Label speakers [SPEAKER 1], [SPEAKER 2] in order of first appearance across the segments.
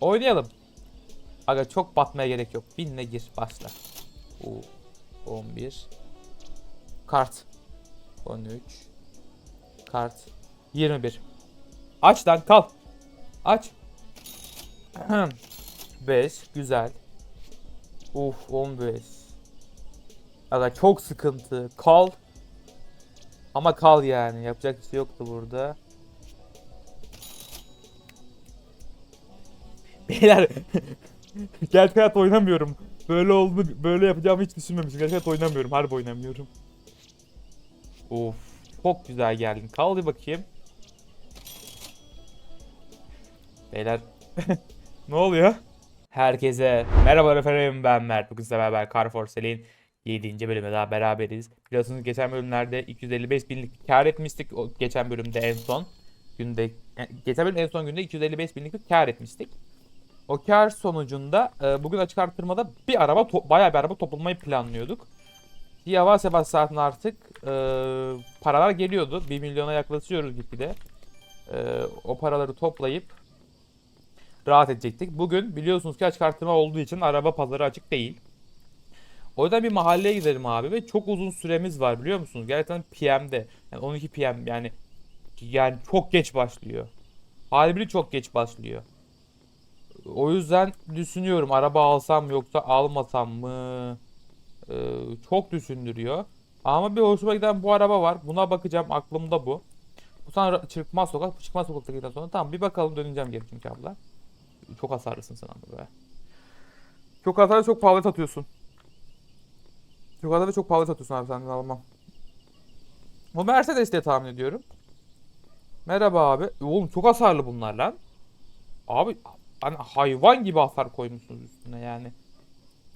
[SPEAKER 1] Oynayalım. Aga çok batmaya gerek yok. Binle gir başla. Oo, 11. Kart. 13. Kart. 21. Aç lan kal. Aç. 5. Güzel. Uf 15. Aga çok sıkıntı. Kal. Ama kal yani. Yapacak bir şey yoktu burada. Beyler gerçek hayat oynamıyorum. Böyle oldu, böyle yapacağımı hiç düşünmemiştim. Gerçek hayat oynamıyorum. Harbi oynamıyorum. Of, çok güzel geldin. Kal bir bakayım. Beyler ne oluyor? Herkese merhaba efendim ben Mert. Bugün sizlerle beraber Car for Sale'in 7. bölümde daha beraberiz. Biliyorsunuz geçen bölümlerde 255 binlik kar etmiştik. O geçen bölümde en son günde e, geçen bölüm en son günde 255 binlik kar etmiştik. O kar sonucunda e, bugün açık artırmada bir araba bayağı bir araba toplamayı planlıyorduk. Yavaş yavaş zaten artık e, paralar geliyordu. 1 milyona yaklaşıyoruz gitgide. E, o paraları toplayıp rahat edecektik. Bugün biliyorsunuz ki açık artırma olduğu için araba pazarı açık değil. O yüzden bir mahalleye gidelim abi ve çok uzun süremiz var biliyor musunuz? Gerçekten PM'de. Yani 12 PM yani yani çok geç başlıyor. Halbuki çok geç başlıyor. O yüzden düşünüyorum araba alsam yoksa almasam mı? Ee, çok düşündürüyor. Ama bir hoşuma giden bu araba var. Buna bakacağım. Aklımda bu. Bu sana çıkmaz sokak. Bu çıkmaz sokakta sonra. Tamam bir bakalım döneceğim geri çünkü abla. Çok hasarlısın sen ama be. Çok hasarlı çok pahalı satıyorsun. Çok hasarlı çok pahalı satıyorsun abi senden almam. Bu Mercedes diye tahmin ediyorum. Merhaba abi. Oğlum çok hasarlı bunlar lan. Abi hani hayvan gibi hasar koymuşsunuz üstüne yani.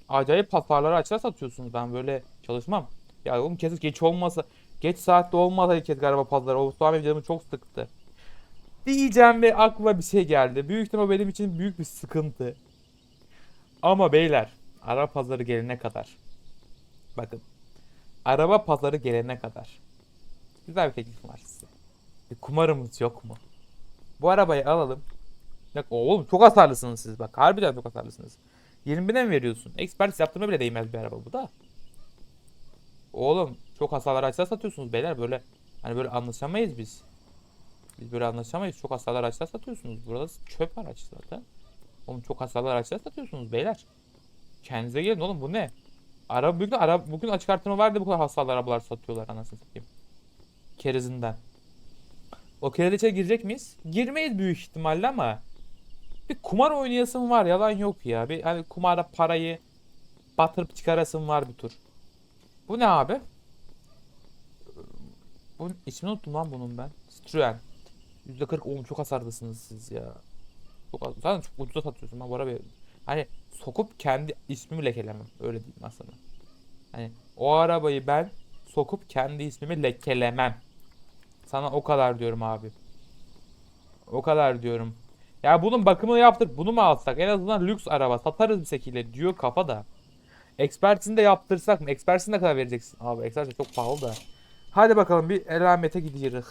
[SPEAKER 1] Acayip hasarları açığa satıyorsunuz. Ben böyle çalışmam. Ya oğlum kesin geç olmasa geç saatte olmasa keşke araba pazarı. O su benim canımı çok sıktı. Diyeceğim ve aklıma bir şey geldi. Büyük ihtimal benim için büyük bir sıkıntı. Ama beyler araba pazarı gelene kadar. Bakın. Araba pazarı gelene kadar. Güzel bir teklifim var size. Bir kumarımız yok mu? Bu arabayı alalım. Bak oğlum çok hasarlısınız siz bak. Harbiden çok hasarlısınız. 20 bine mi veriyorsun? Expert yaptırma bile değmez bir araba bu da. Oğlum çok hasarlar açsa satıyorsunuz beyler böyle. Hani böyle anlaşamayız biz. Biz böyle anlaşamayız. Çok hasarlar açsa satıyorsunuz. Burada çöp araç zaten. Oğlum çok hasarlar açsa satıyorsunuz beyler. Kendinize gelin oğlum bu ne? Araba bugün araba bugün açık artırma vardı bu kadar hasarlı arabalar satıyorlar anasını satayım. Kerizinden. O krediçe girecek miyiz? Girmeyiz büyük ihtimalle ama bir kumar oynayasım var yalan yok ya. Bir hani kumara parayı batırıp çıkarasım var bir tur. Bu ne abi? Bunun ismini unuttum lan bunun ben. Citroen. %40 oğlum çok hasarlısınız siz ya. Çok. Zaten çok ucuza satıyorsun lan bu araba. Hani sokup kendi ismimi lekelemem. Öyle diyeyim sana. Hani o arabayı ben sokup kendi ismimi lekelemem. Sana o kadar diyorum abi. O kadar diyorum. Ya bunun bakımını yaptık. Bunu mu alsak? En azından lüks araba satarız bir şekilde diyor kafa da. Expert'ini de yaptırsak mı? Expert'ini ne kadar vereceksin? Abi Expert çok pahalı da. Hadi bakalım bir elamete gidiyoruz.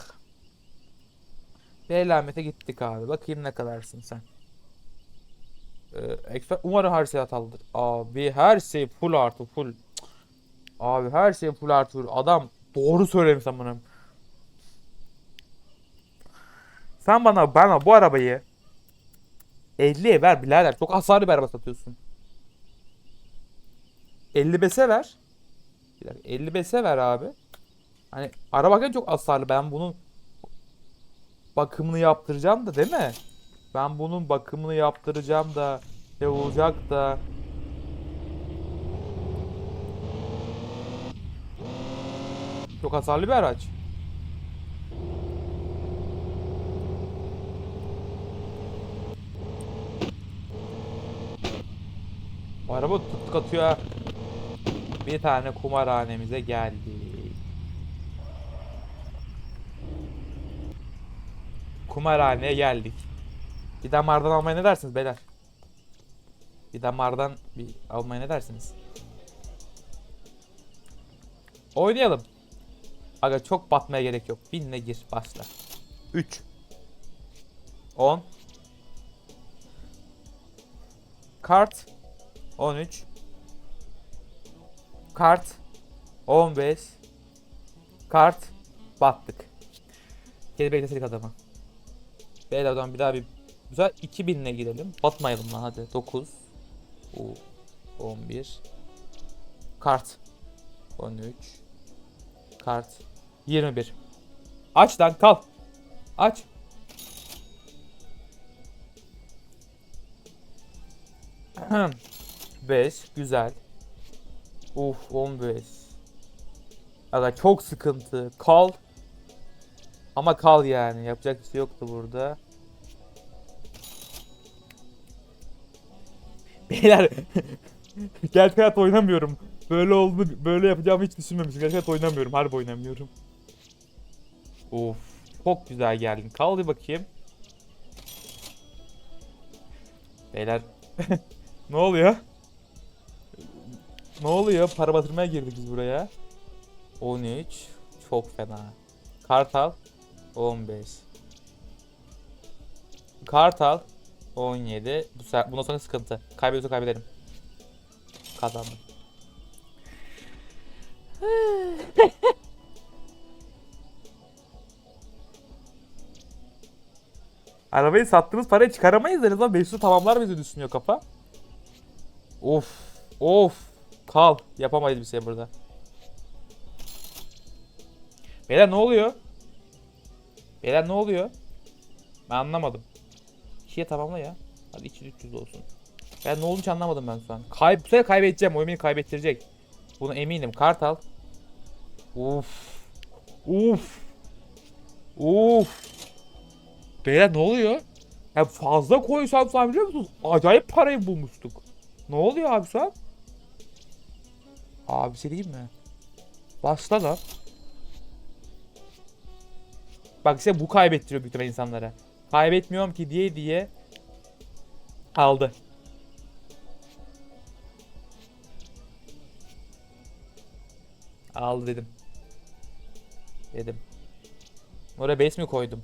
[SPEAKER 1] Bir elamete gittik abi. Bakayım ne kadarsın sen. Ee, umarım her şey hatalıdır. Abi her şey full artı full. Abi her şey full artı full. Adam doğru söylemiş bana. Sen bana bana bu arabayı 50'ye ver birader. Çok hasarlı bir araba satıyorsun. 55'e ver. Bir dakika 55'e ver abi. Hani araba hakikaten çok hasarlı. Ben bunun bakımını yaptıracağım da değil mi? Ben bunun bakımını yaptıracağım da ne olacak da çok hasarlı bir araç. Araba tık atıyor. Bir tane kumarhanemize geldik. Kumarhaneye geldik. Bir damardan almaya ne dersiniz beyler? Bir damardan bir almaya ne dersiniz? Oynayalım. Aga çok batmaya gerek yok. Binle gir başla. 3 10 Kart 13 Kart 15 Kart battık. Geri bekletelim adamı. Beyler oradan bir daha bir güzel 2000 ile girelim. Batmayalım lan hadi. 9 Oo, 11 Kart 13 Kart 21 Aç lan kal. Aç. Beş güzel. Uf 15. Aga çok sıkıntı. Kal. Ama kal yani. Yapacak bir şey yoktu burada. Beyler gerçek hayat oynamıyorum. Böyle oldu, böyle yapacağımı hiç düşünmemiştim. Gerçek hayat oynamıyorum. Harbi oynamıyorum. Of, çok güzel geldin. Kal bir bakayım. Beyler ne oluyor? Ne oluyor? Para batırmaya girdik biz buraya. 13 çok fena. Kartal 15. Kartal 17. Bu sefer, bundan sonra sıkıntı. Kaybediyorsa kaybederim. Kazandım. Arabayı sattığımız parayı çıkaramayız en azından 500 tamamlar bizi düşünüyor kafa. Of. Of. Kal. Yapamayız bir şey burada. Beyler ne oluyor? Beyler ne oluyor? Ben anlamadım. İkiye tamamla ya. Hadi 200 300 olsun. Ben ne hiç anlamadım ben şu an. Kay bu sefer kaybedeceğim. Oyun beni kaybettirecek. Bunu eminim. Kartal. Uf. Uf. Uf. Beyler ne oluyor? Ya fazla koysam falan biliyor musunuz? Acayip parayı bulmuştuk. Ne oluyor abi şu an? Abi bir şey diyeyim mi? Başla lan. Bak işte bu kaybettiriyor büyük insanlara. Kaybetmiyorum ki diye diye aldı. Aldı dedim. Dedim. Oraya base mi koydum?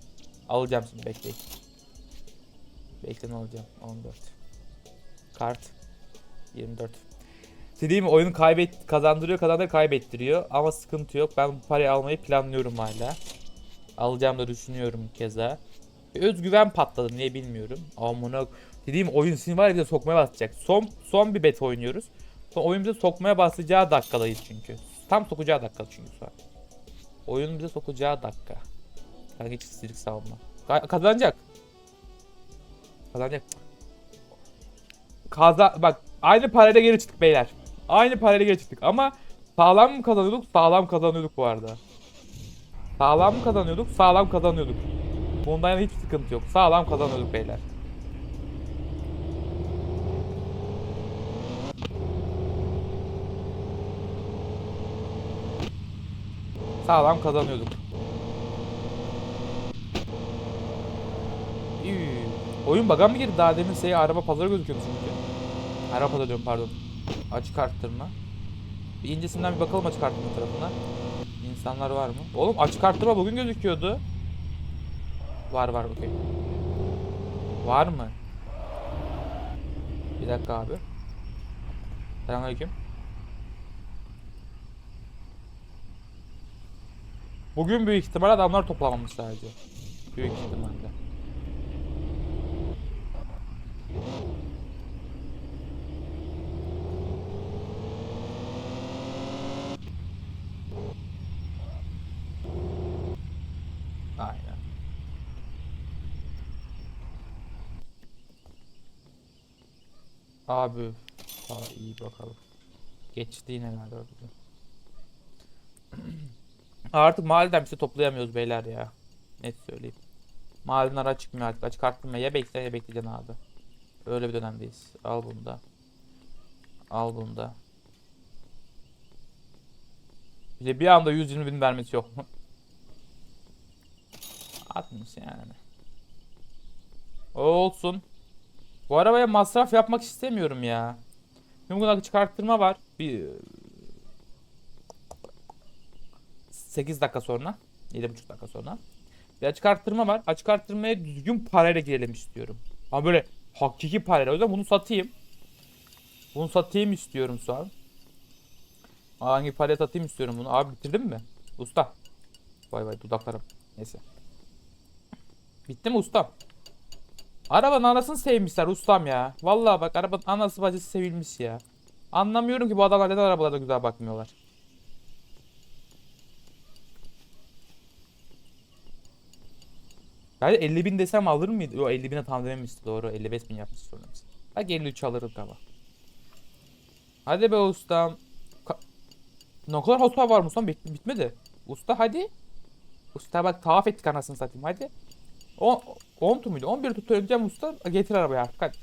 [SPEAKER 1] Alacağım şimdi bekleyin. Bekle ne alacağım? 14. Kart. 24. Dediğim oyun kaybet kazandırıyor kazandırıyor kaybettiriyor ama sıkıntı yok. Ben bu parayı almayı planlıyorum hala. Alacağım da düşünüyorum keza. Özgüven patladı niye bilmiyorum. Amına dediğim oyun seni var ya bize sokmaya basacak. Son son bir bet oynuyoruz. Son oyun bize sokmaya basacağı dakikadayız çünkü. Tam sokacağı dakika çünkü şu an. Oyun bize sokacağı dakika. Kanka hiç istirik savunma. Ka- kazanacak. Kazanacak. Kaza bak aynı parayla geri çıktık beyler. Aynı parayla geri çıktık ama sağlam mı kazanıyorduk? Sağlam kazanıyorduk bu arada. Sağlam mı kazanıyorduk? Sağlam kazanıyorduk. Bundan yana hiçbir sıkıntı yok. Sağlam kazanıyorduk beyler. Sağlam kazanıyorduk. Üy. Oyun baga mı girdi daha demin şey araba pazarı gözüküyordu çünkü. Araba pazarı diyorum pardon. Açık arttırma. Bir incesinden bir bakalım açık arttırma tarafına. İnsanlar var mı? Oğlum açık arttırma bugün gözüküyordu. Var var okey. Var mı? Bir dakika abi. Selamünaleyküm. Bugün büyük ihtimal adamlar toplamamış sadece. Büyük ihtimalle. Aynen. Abi. Ha iyi bakalım. Geçti yine herhalde. Artık mahalleden bir şey toplayamıyoruz beyler ya. Net söyleyeyim. Mahalleden ara çıkmıyor artık. Açık arttırma ya bekle ya bekleyeceksin abi. Öyle bir dönemdeyiz. Al bunu da. Al bunu da. Bir de bir anda 120 bin vermesi yok mu? 60 yani. O olsun. Bu arabaya masraf yapmak istemiyorum ya. Buna çıkarttırma var. Bir 8 dakika sonra. 7,5 dakika sonra. Bir açık arttırma var. Açık arttırmaya düzgün parayla girelim istiyorum. Ama böyle hakiki parayla. O yüzden bunu satayım. Bunu satayım istiyorum şu an. Hangi paraya satayım istiyorum bunu. Abi bitirdin mi? Usta. Vay vay dudaklarım. Neyse. Bitti mi ustam? Arabanın anasını sevmişler ustam ya. Vallahi bak arabanın anası bacısı sevilmiş ya. Anlamıyorum ki bu adamlar neden arabalara güzel bakmıyorlar. Ben 50 bin desem alır mıydı? Yok 50 bine tam dememişti doğru 55 bin yapmış sonrası. Bak 53 alırım ama. Hadi be ustam. Ka- ne kadar hasar var ustam Bit- bitmedi. Usta hadi. Usta bak tavaf ettik anasını satayım hadi. 10 10 tu muydu? 11 tutturacağım usta. Getir arabaya artık hadi.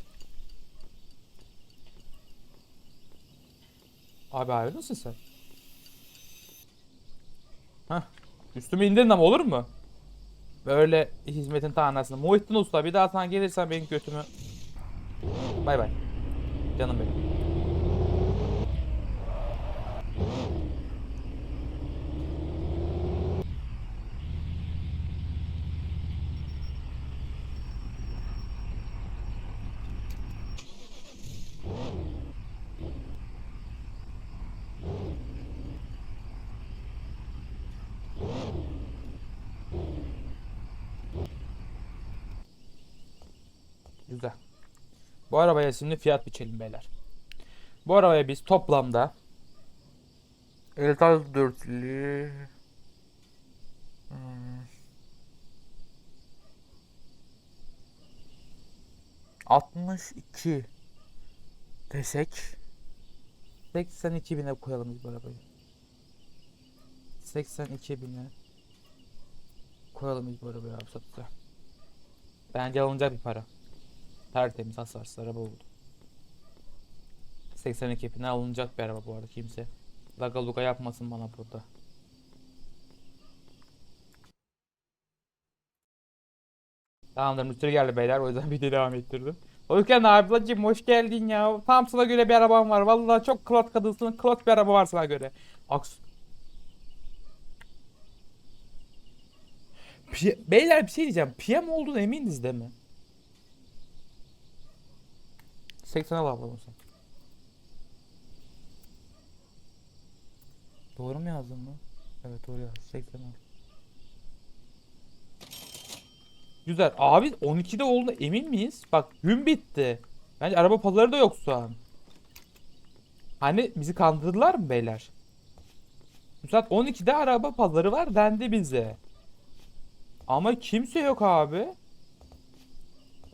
[SPEAKER 1] Abi abi nasılsın sen? Hah. Üstüme indirin ama olur mu? Böyle hizmetin tanrısını. Muhittin Usta bir daha sana gelirsen benim götümü. Bay bay. Canım benim. Güzel. Bu arabaya şimdi fiyat biçelim beyler. Bu arabaya biz toplamda Eltal dörtlü hmm, Altmış iki desek 82 bine koyalım biz bu arabayı. 82 bine koyalım biz bu arabayı abi satışa. Bence alınacak bir para. Tertemiz hasarsız araba oldu. 82 pine alınacak bir araba bu arada kimse. Laga luga yapmasın bana burada. Tamamdır müşteri geldi beyler o yüzden videoyu devam ettirdim. Oyken ablacım hoş geldin ya. Tam sana göre bir arabam var. Vallahi çok klat kadınsın. Klat bir araba var sana göre. Aks. Pi- Beyler bir şey diyeceğim. PM olduğunu eminiz değil mi? 80'e alalım sen. Doğru mu yazdın mı? Evet doğru yazdım. 80 al. Güzel. Abi 12'de olduğuna emin miyiz? Bak gün bitti. Bence araba pazarı da yok şu an. Hani bizi kandırdılar mı beyler? Saat 12'de araba pazarı var dendi bize. Ama kimse yok abi.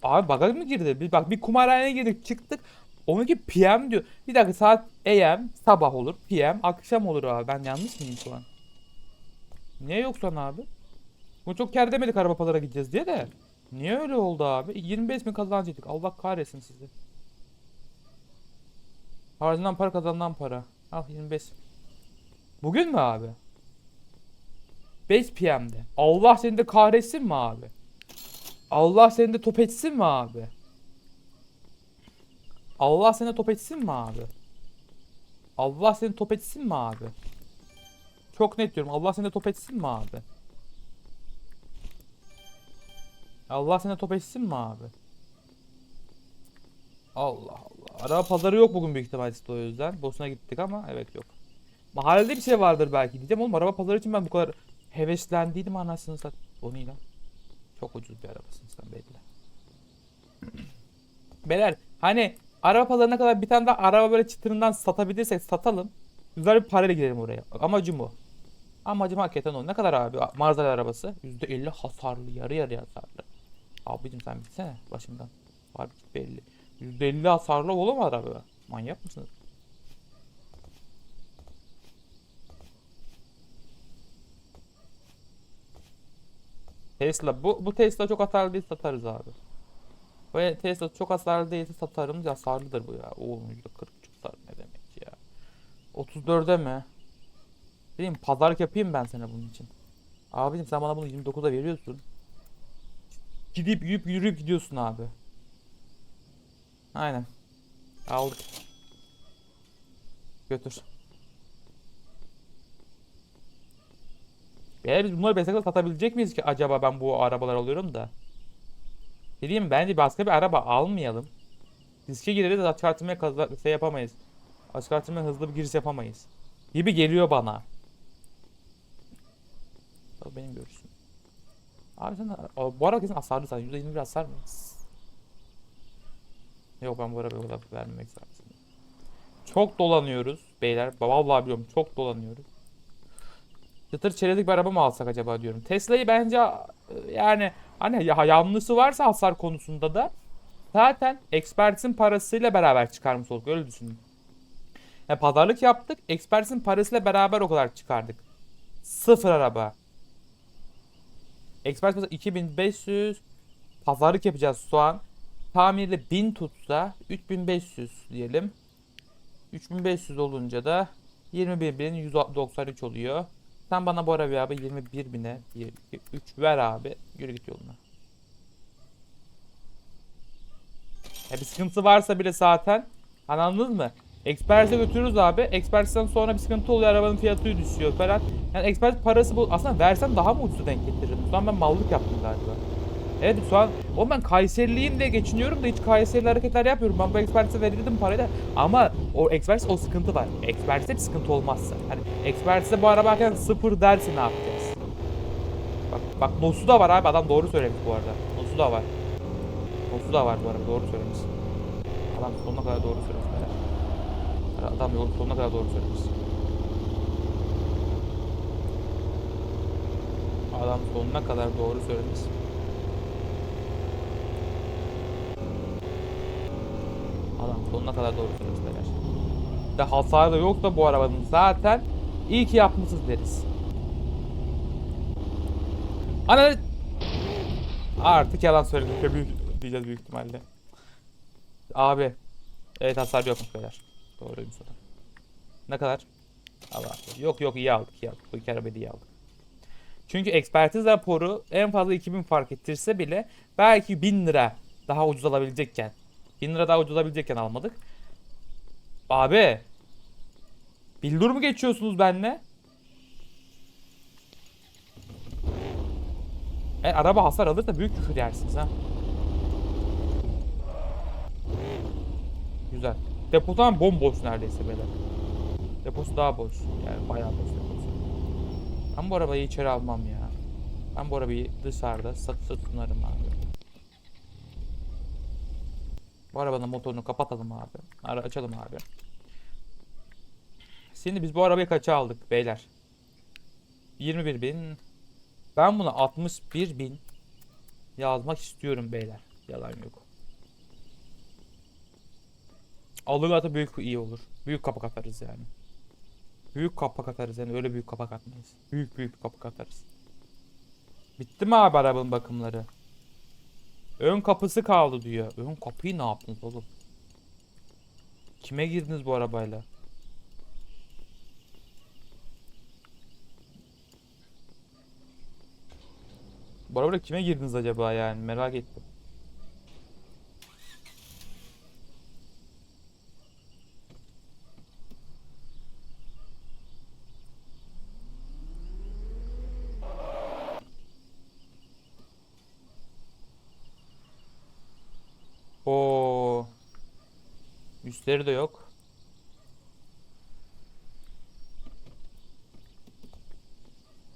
[SPEAKER 1] Abi bug'a mı girdi? Bir, bak bir kumarhaneye girdik çıktık. 12 PM diyor. Bir dakika saat AM sabah olur. PM akşam olur abi. Ben yanlış mıyım şu an? Niye yok son abi? Bu çok kar demedik araba gideceğiz diye de. Niye öyle oldu abi? 25 bin kazanacaktık. Allah kahretsin sizi. Harcanan para kazanılan para. Al 25. Bugün mü abi? 5 PM'de. Allah seni de kahretsin mi abi? Allah seni de top etsin mi abi? Allah seni de top etsin mi abi? Allah seni top etsin mi abi? Çok net diyorum. Allah seni de top etsin mi abi? Allah seni de top etsin mi abi? Allah Allah. Araba pazarı yok bugün büyük ihtimalle o yüzden. Bosna gittik ama evet yok. Mahallede bir şey vardır belki diyeceğim oğlum araba pazarı için ben bu kadar heveslendiydim anasını sat. O ne lan? Çok ucuz bir arabasın sen belli. Beyler hani araba pazarına kadar bir tane daha araba böyle çıtırından satabilirsek satalım. Güzel bir parayla gidelim oraya. Amacım o. Amacım hakikaten o. Ne kadar abi? Marzali arabası. %50 hasarlı. Yarı yarıya hasarlı. Abicim sen bitsene başımdan. Harbi belli. %50 hasarlı olur mu araba? Manyak mısınız? Tesla bu bu Tesla çok hasarlı değil satarız abi. Bu Tesla çok hasarlı değilse satarım hasarlıdır bu ya. Oğlum %40 hasar ne demek ya. 34'e mi? Dedim pazarlık yapayım ben sana bunun için. Abicim sen bana bunu 29'a veriyorsun. Gidip yürüyüp yürüyüp gidiyorsun abi. Aynen. Aldık. Götür. Eğer biz bunları beslekle satabilecek miyiz ki acaba ben bu arabalar alıyorum da. Dediğim bence başka bir araba almayalım. Riske gireriz açık artırmaya kaza- şey yapamayız. Açık artırmaya hızlı bir giriş yapamayız. Gibi geliyor bana. Tabii benim görüşüm. Abi sen bu araba kesin hasarlı sen. %21 hasar mı? Yok ben bu arabaya o kadar vermemek lazım. Çok dolanıyoruz beyler. Vallahi biliyorum çok dolanıyoruz. Yatır çerezlik bir araba mı alsak acaba diyorum. Tesla'yı bence e, yani hani ya yanlısı varsa hasar konusunda da zaten Expert'in parasıyla beraber çıkarmış olduk öyle düşünün. Yani pazarlık yaptık. Expert'in parasıyla beraber o kadar çıkardık. Sıfır araba. Expert mesela 2500 pazarlık yapacağız şu an. Tamirde 1000 tutsa 3500 diyelim. 3500 olunca da 21.193 oluyor. Sen bana bu araba abi 21 bine 1, 2, 3 ver abi. Yürü git yoluna. Ya bir sıkıntı varsa bile zaten hani anladınız mı? Expert'e götürürüz abi. Expert'ten sonra bir sıkıntı oluyor. Arabanın fiyatı düşüyor falan. Yani Expert parası bu. Aslında versem daha mı ucuza denk getiririm? Şu an ben mallık yaptım galiba. Evet şu an o ben Kayseriliyim diye geçiniyorum da hiç Kayserili hareketler yapıyorum. Ben bu Expert'e verirdim parayı da ama o Expert o sıkıntı var. Expert'te bir sıkıntı olmazsa. Hani Expert'te bu araba hakkında sıfır dersi ne yapacağız? Bak bak Nosu da var abi adam doğru söylemiş bu arada. Nosu da var. Nosu da var bu arada doğru söylemiş. Adam sonuna kadar doğru söylemiş. Adam yolun sonuna kadar doğru söylemiş. Adam sonuna kadar doğru söylemiş. Adam sonuna kadar doğru söylemiş beyler. Ve hasar da yoksa bu arabanın zaten iyi ki yapmışız deriz. Ana Artık yalan söyledik büyük diyeceğiz büyük ihtimalle. Abi. Evet hasar yokmuş beyler. Doğruymuş o da. Ne kadar? Allah Yok yok iyi aldık iyi aldık. Bu iki arabayı iyi aldık. Çünkü ekspertiz raporu en fazla 2000 fark ettirse bile belki 1000 lira daha ucuz alabilecekken 1000 lira daha ucuz alabilecekken almadık. Abi. Bildur mu geçiyorsunuz benimle? Eğer araba hasar alırsa büyük küfür yersiniz ha. Güzel. Depo tam bomboş neredeyse böyle. Deposu daha boş. Yani bayağı boş deposu. Ben bu arabayı içeri almam ya. Ben bu arabayı dışarıda satışa sunarım abi. Bu arabanın motorunu kapatalım abi. Ara açalım abi. Şimdi biz bu arabayı kaça aldık beyler? 21 bin. Ben buna 61 bin yazmak istiyorum beyler. Yalan yok. Alırlarsa büyük iyi olur. Büyük kapak atarız yani. Büyük kapak atarız yani öyle büyük kapak atmayız. Büyük büyük kapak atarız. Bitti mi abi arabanın bakımları? Ön kapısı kaldı diyor. Ön kapıyı ne yaptınız oğlum? Kime girdiniz bu arabayla? Bu arabayla kime girdiniz acaba yani merak ettim. Oo. Üstleri de yok.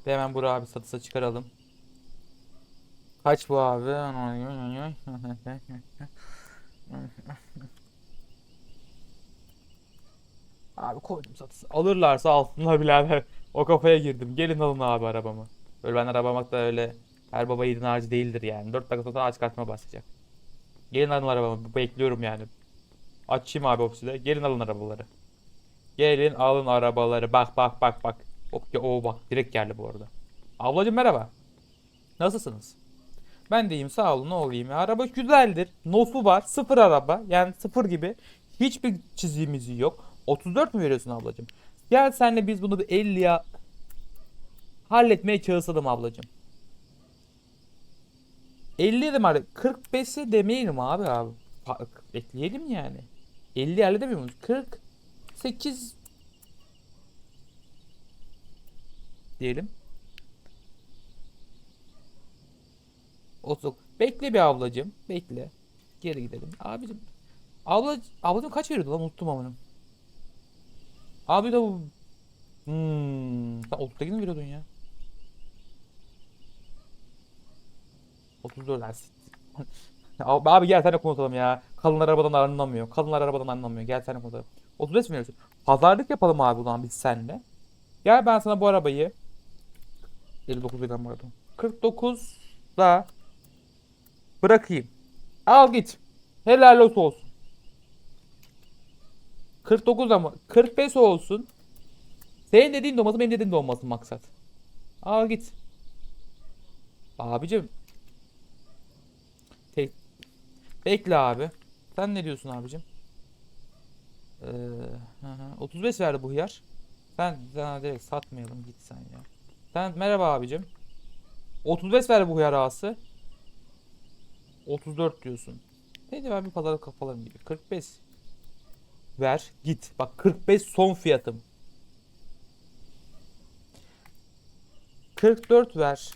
[SPEAKER 1] Ve hemen buraya abi satışa çıkaralım. Kaç bu abi? Abi koydum satısı. Alırlarsa alsınlar birader. O kafaya girdim. Gelin alın abi arabamı. Böyle ben arabamak da öyle her baba yiğidin harcı değildir yani. 4 dakika sonra aç kartma basacak. Gelin alın arabamı. Bekliyorum yani. Açayım abi ofisi de. Gelin alın arabaları. Gelin alın arabaları. Bak bak bak bak. Hop ya o bak. Direkt geldi bu arada. Ablacım merhaba. Nasılsınız? Ben de iyiyim sağ olun ne olayım. Araba güzeldir. Nosu var. Sıfır araba. Yani sıfır gibi. Hiçbir çizimizi yok. 34 mü veriyorsun ablacım? Gel senle biz bunu bir 50'ye halletmeye çalışalım ablacım. 50 dedim abi. 45'i demeyelim abi abi. Ekleyelim yani. 50 halledemiyor muyuz? 48 diyelim. 30. Bekle bir ablacım. Bekle. Geri gidelim. Abicim Abla, ablacım kaç veriyordu lan unuttum amınım. Abi de bu... Hmm. Sen 30'da mi veriyordun ya? 34 lan. Abi abi gel sen konuşalım ya. Kadınlar arabadan anlamıyor. Kadınlar arabadan anlamıyor. Gel sen de konuşalım. 35 mi veriyorsun? Pazarlık yapalım abi o zaman biz seninle. Gel ben sana bu arabayı 59 liradan pardon. 49 da bırakayım. Al git. Helal olsun. 49 ama 45 olsun. Senin dediğin de olmasın benim dediğim de olmasın maksat. Al git. Abicim. Bekle abi. Sen ne diyorsun abicim? Ee, hı hı. 35 verdi bu hıyar. Sen sana direkt satmayalım git sen ya. Sen merhaba abicim. 35 ver bu hıyar ağası. 34 diyorsun. Neydi ben bir pazarlık kafalarım gibi. 45 ver git. Bak 45 son fiyatım. 44 ver.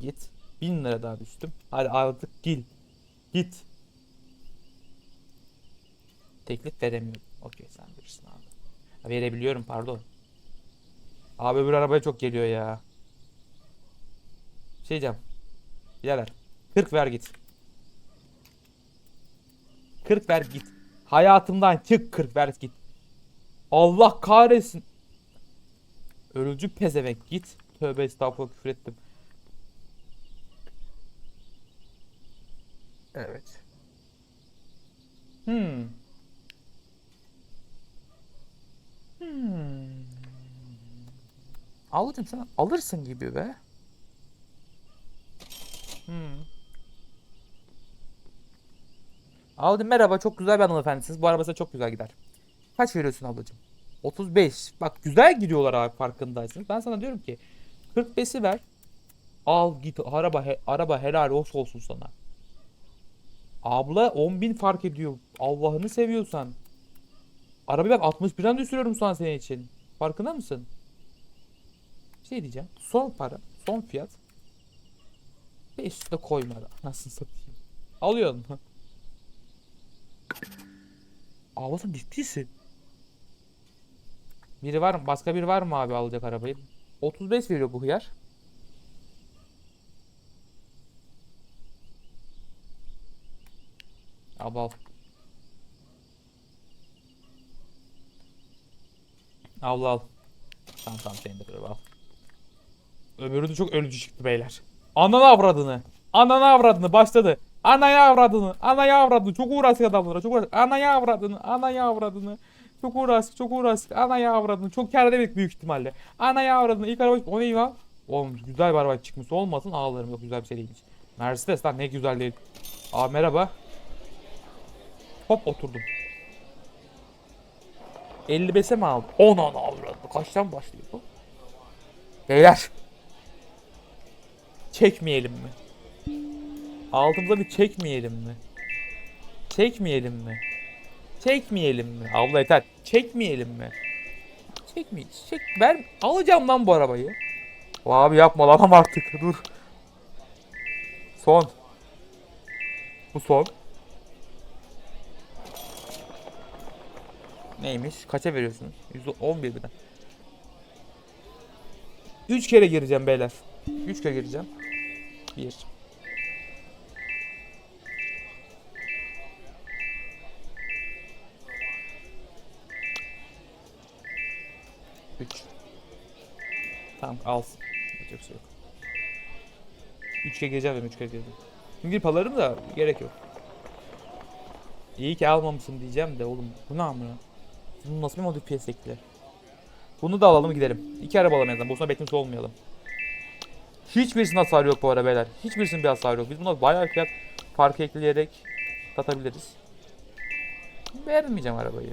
[SPEAKER 1] Git. 1000 lira daha düştüm. Hadi artık gil. Git. Teklif veremiyorum. Okey sen bilirsin abi. Verebiliyorum pardon. Abi öbür arabaya çok geliyor ya. Şey diyeceğim. Birader. 40 ver git. 40 ver git. Hayatımdan çık 40 ver git. Allah kahretsin. Ölücü pezevenk git. Tövbe estağfurullah küfür ettim. Evet. Hmm. Hmm. Alıcım sen alırsın gibi be. Hmm. Aldım merhaba çok güzel bir hanımefendisiniz. Bu araba size çok güzel gider. Kaç veriyorsun ablacığım? 35. Bak güzel gidiyorlar abi farkındaysınız. Ben sana diyorum ki 45'i ver. Al git araba he- araba helal hoş olsun sana. Abla 10.000 fark ediyor. Allah'ını seviyorsan. Arabayı bak 61'den düşürüyorum sana senin için. Farkında mısın? Bir şey diyeceğim. Son para, son fiyat. 500 de koymadı. Nasıl satayım? Alıyorsun. Abla sen ciddisin. Biri var mı? Başka biri var mı abi alacak arabayı? 35 veriyor bu hıyar. Al al. Al. Tamam tamam seni de al. Öbürü de çok ölücü çıktı beyler. Ananı avradını. Ananı avradını başladı. Anayı avradını. Anayı avradını. Çok uğraştık adamlara. Çok uğraştık. Anayı avradını. Anayı avradını. Çok uğraştık. Çok uğraştık. Anayı avradını. Çok kâr edemedik büyük ihtimalle. Anayı avradını. İlk araba o neydi lan? Oğlum güzel bir araba çıkmış olmasın ağlarım yok güzel bir şey değilmiş. Mercedes lan ne güzel değil. Aa merhaba. Hop oturdum. 55'e mi aldım? 10 an avradı. Kaçtan başlıyor bu? Beyler. Çekmeyelim mi? Altımıza bir çekmeyelim mi? Çekmeyelim mi? Çekmeyelim mi? Abla yeter. Çekmeyelim mi? Çekmeyiz. Çek. Ben alacağım lan bu arabayı. Abi yapma lan artık. Dur. Son. Bu son. Neymiş? Kaça veriyorsunuz? %11 birden. 3 kere gireceğim beyler. 3 kere gireceğim. 1 3 Tamam alsın. Şey yok. 3 kere gireceğim dedim 3 kere girdim. Çünkü palarım da gerek yok. İyi ki almamışsın diyeceğim de oğlum bu ne amına? Bunu nasıl bir modifiye sektiler? Bunu da alalım gidelim. İki araba alalım en azından. Boşuna beklemiş olmayalım. Hiçbirisinin hasarı yok bu arada beyler. Hiçbirisinin bir hasarı yok. Biz buna bayağı fiyat farkı ekleyerek satabiliriz. Vermeyeceğim arabayı.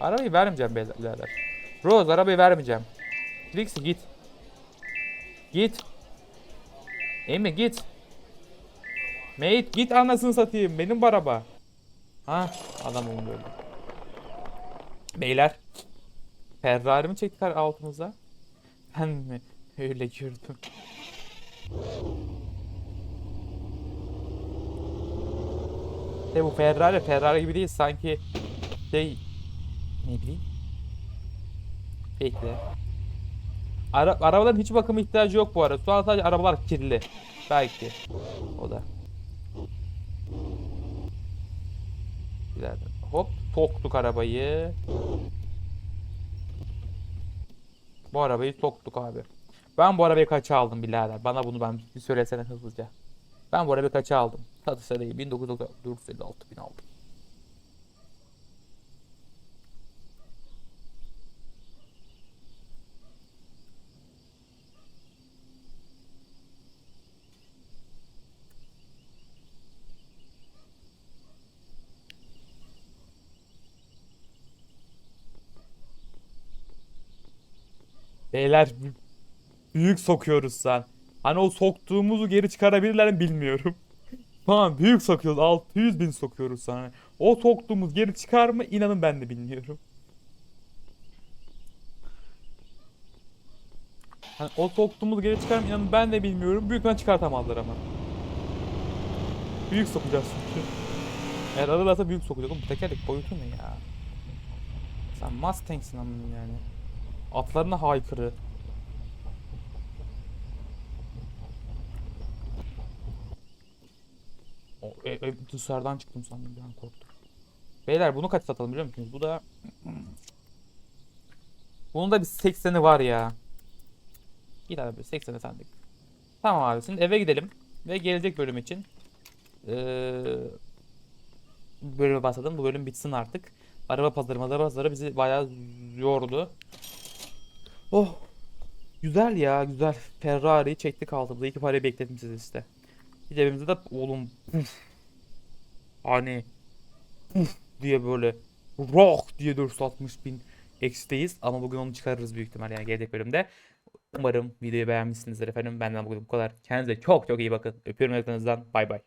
[SPEAKER 1] Arabayı vermeyeceğim beyler. Rose arabayı vermeyeceğim. Trixie git. Git. Emi git. Mate git anasını satayım. Benim bu araba. Ha adam onu böyle. Beyler. Ferrari mi çektiler altımıza? Ben mi? Öyle gördüm. De bu Ferrari Ferrari gibi değil sanki şey ne bileyim. Bekle. Ara, arabaların hiç bakıma ihtiyacı yok bu arada. Şu an sadece arabalar kirli. Belki. O da. Güzel. Hop soktuk arabayı. Bu arabayı soktuk abi. Ben bu arabayı kaça aldım birader? Bana bunu ben bir söylesene hızlıca. Ben bu arabayı kaça aldım? Satışta değil. 1996 bin aldım. Beyler büyük sokuyoruz sen. Hani o soktuğumuzu geri çıkarabilirler mi bilmiyorum. Tamam büyük sokuyoruz. 600 bin sokuyoruz sana. O soktuğumuz geri çıkar mı? İnanın ben de bilmiyorum. Hani o soktuğumuz geri çıkar mı? İnanın ben de bilmiyorum. Büyük ben çıkartamazlar ama. Büyük sokacağız çünkü. Eğer alırlarsa büyük sokacak. Oğlum tekerlek boyutu ne ya? Sen Mustang'sin ama yani. Atlarına haykırı. O, e, e, dışarıdan çıktım sandım bir an korktum. Beyler bunu kaç satalım biliyor musunuz? Bu da... Bunun da bir 80'i var ya. Git abi 80'e sandık. Tamam abi şimdi eve gidelim. Ve gelecek bölüm için eee bölüme başladım. Bu bölüm bitsin artık. Araba pazarı, araba pazarı bizi bayağı yordu. Oh. Güzel ya güzel. Ferrari çektik altımızda. İki parayı bekledim size işte. Bir cebimizde de oğlum puf. Hani puf diye böyle rock diye 460 bin eksideyiz. Ama bugün onu çıkarırız büyük ihtimal yani gelecek bölümde. Umarım videoyu beğenmişsinizdir efendim. Benden bugün bu kadar. Kendinize çok çok iyi bakın. Öpüyorum yakınızdan. Bay bay.